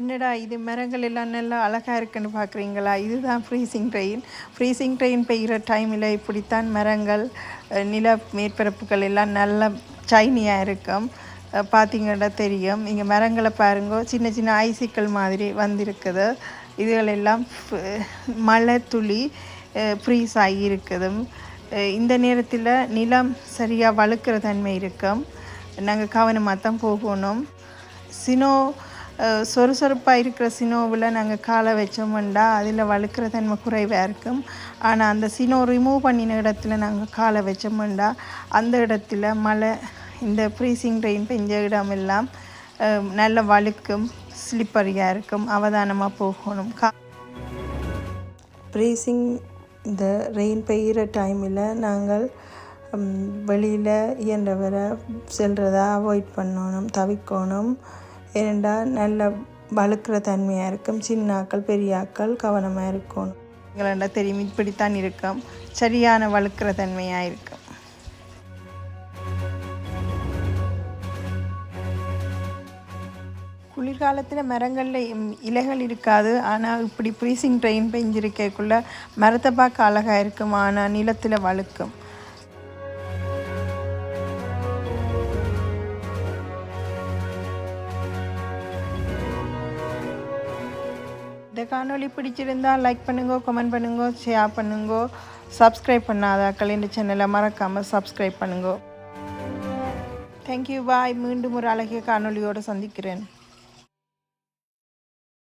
என்னடா இது மரங்கள் எல்லாம் நல்லா அழகாக இருக்குன்னு பார்க்குறீங்களா? இதுதான் ஃப்ரீசிங் ட்ரெயின் ஃப்ரீசிங் ட்ரெயின் பெய்கிற டைமில் இப்படித்தான் மரங்கள் நில மேற்பரப்புகள் எல்லாம் நல்லா சைனியாக இருக்கும். பார்த்தீங்கன்னா தெரியும். இங்கே மரங்களை பாருங்க சின்ன சின்ன ஐசிக்கள் மாதிரி வந்திருக்குது. இதுகளெல்லாம் மழை துளி ஃப்ரீஸ் ஆகியிருக்குதும் இந்த நேரத்தில் நிலம் சரியாக வழுக்கிற தன்மை இருக்கும். நாங்கள் கவனமாக தான் போகணும். சினோ சொறுசொறுப்பாக இருக்கிற சினோவில் நாங்கள் காலை வச்சோம்னா அதில் வழுக்கிற தன்மை குறைவாக இருக்கும். ஆனால் அந்த சினோ ரிமூவ் பண்ணின இடத்துல நாங்கள் காலை வச்சோம்னா அந்த இடத்துல மழை இந்த ஃப்ரீசிங் ரெயின் பெஞ்ச இடமெல்லாம் எல்லாம் நல்ல வழுக்கும் ஸ்லிப்பரியாக இருக்கும் அவதானமாக போகணும். கா ப்ரீசிங் இந்த ரெயின் பெய்கிற டைமில் நாங்கள் வெளியில் இயன்றவரை செல்றதை அவாய்ட் பண்ணணும் தவிர்க்கணும் ஏனெண்டா நல்ல வழுக்கிற தன்மையாக இருக்கும் சின்ன ஆக்கள் கவனமாக இருக்கணும் எங்களா தெரியும் இப்படித்தான் இருக்கும். சரியான வழுக்கிற தன்மையாக இருக்கும். குளிர்காலத்தில் மரங்களில் இம்- இலைகள் இருக்காது. ஆனால் இப்படி ப்ரீசிங் ட்ரெயின் பெஞ்சிருக்கக்குள்ளே மரத்தை பார்க்க அழகாக இருக்கும். ஆனால் நிலத்தில் வழுக்கும். இந்த காணொலி பிடிச்சிருந்தா லைக் பண்ணுங்க கமெண்ட் பண்ணுங்க ஷேர் பண்ணுங்க சப்ஸ்கிரைப் பண்ணாதாக்கள் இந்த சேனலை மறக்காமல் சப்ஸ்கிரைப் பண்ணுங்க. தேங்க்யூ பாய் மீண்டும் ஒரு அழகிய காணொலியோடு சந்திக்கிறேன்.